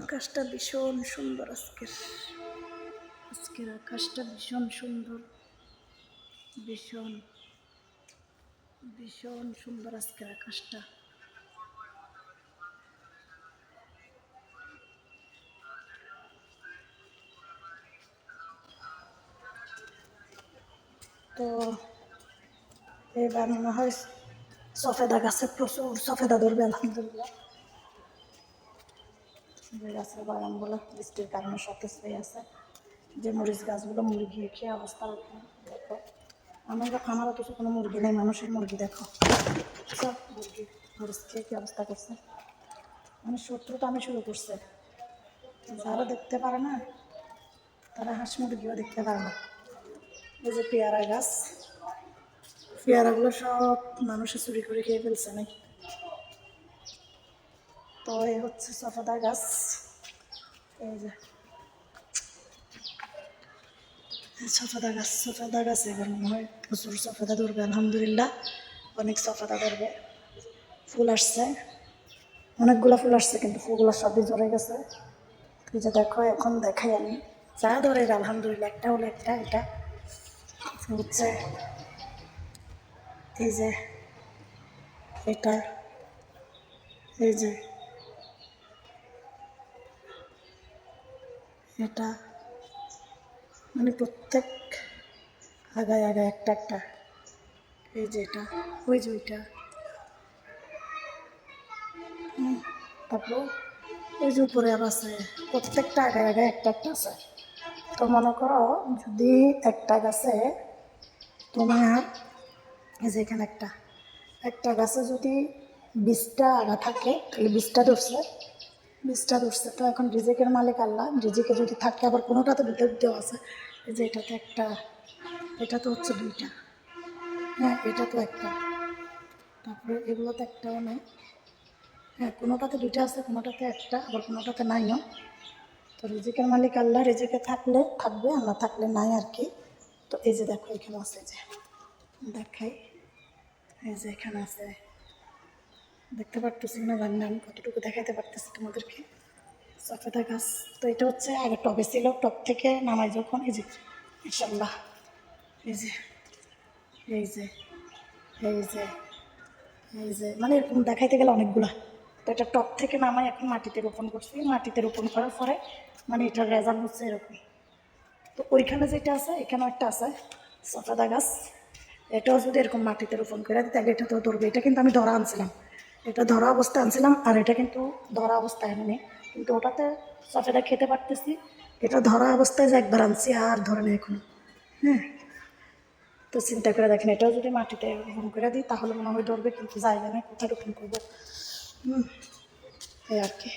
আকাশটা ভীষণ সুন্দর আজকের। আজকের আকাশটা ভীষণ সুন্দর। ভীষণ ভীষণ সুন্দর আজকের আকাশটা। তো এবার মনে হয় সফেদা গাছে প্রচুর সফেদা ধরবে, আলহামদুলিল্লাহ। গাছের বাগানগুলো, বৃষ্টির কারণে সব কিছুই আছে। যে মরিচ গাছগুলো মুরগি খেয়ে অবস্থা রাখে। দেখো, আমার আমারও কিছু কোনো মুরগি নেই, মানুষের মুরগি দেখো। সব মুরগি, মরিচ খেয়ে কি অবস্থা করছে? মানে শত্রুটা আমি শুরু করছে। যারা দেখতে পারে না, তারা হাঁস মুরগিও দেখতে পারে না। এই যে পেয়ারা গাছ, পেয়ারাগুলো সব মানুষে চুরি করে খেয়ে ফেলছে নাকি? তো এই হচ্ছে সফাদা গাছ। এই যে। সফাদা গাছ সফাদা গাছ এবার হয় প্রচুর সফাদা ধরবে, আলহামদুলিল্লাহ। অনেক সফাদা ধরবে। ফুল আসছে। অনেকগুলো ফুল আসছে, কিন্তু ফুলগুলো সবই ঝরে গেছে। এই যে দেখো, এখন দেখাই আমি। যা ধরে আলহামদুলিল্লাহ, একটা হলো একটা, এটা হচ্ছে। এই যে, এটা। এই যে। এটা মানে প্রত্যেক আগায় আগায় একটা একটা। এই যে এটা, ওই যে ওইটা। তারপর ওই যে উপরে আছে, প্রত্যেকটা আগায় আগায় একটা একটা আছে। তো মনে করো, যদি একটা গাছে তোমার এই যে এখানে একটা একটা গাছে যদি বিশটা আগা থাকে, তাহলে বিশটা ধরছে। বিশটা ধরছে তো এখন রিজেকের মালিক আল্লাহ। রিজেকে যদি থাকে, আবার কোনোটাতে দুটো দুটো আছে। যে এটাতে একটা, এটা তো হচ্ছে দুইটা। হ্যাঁ এটা তো একটা। তারপরে এগুলো তো একটাও নেই। হ্যাঁ কোনোটাতে দুইটা আছে, কোনোটাতে একটা, আবার কোনোটাতে নাইও তো রিজিকের মালিক আল্লাহ, রিজিকে থাকলে থাকবে, আর না থাকলে নাই আর কি। তো এই যে দেখো, এখানে আছে যে, দেখাই। এই যে এখানে আছে। দেখতে পারতেছি না জানি না আমি কতটুকু দেখাইতে পারতেছি তোমাদেরকে। সফেদা গাছ, তো এটা হচ্ছে আগে টবে ছিল, টব থেকে নামাই যখন, এই যে ইনশাল্লাহ এই যে এই যে এই যে এই যে মানে এরকম দেখাইতে গেলে অনেকগুলা। তো এটা টপ থেকে নামাই এখন মাটিতে রোপণ করছি, মাটিতে রোপণ করার পরে মানে এটার রেজাল্ট হচ্ছে এরকম। তো ওইখানে যেটা আছে, এখানেও একটা আছে, সফাদা গাছ। এটাও যদি এরকম মাটিতে রোপণ করে তাহলে এটা তো ধরবে। এটা কিন্তু আমি ধরা আনছিলাম। এটা ধরা অবস্থায় আনছিলাম, আর এটা কিন্তু ধরা অবস্থায় মানে কিন্তু ওটাতে সচেটা খেতে পারতেছি, এটা ধরা অবস্থায় যে একবার আনছি আর ধরে নেই এখন। হ্যাঁ তো চিন্তা করে দেখেন, এটাও যদি মাটিতে রোপণ করে দিই, তাহলে মনে হয় ধরবে, কিন্তু জায়গা নেই কোথায় রোপণ করব? হুম, এই আর কি।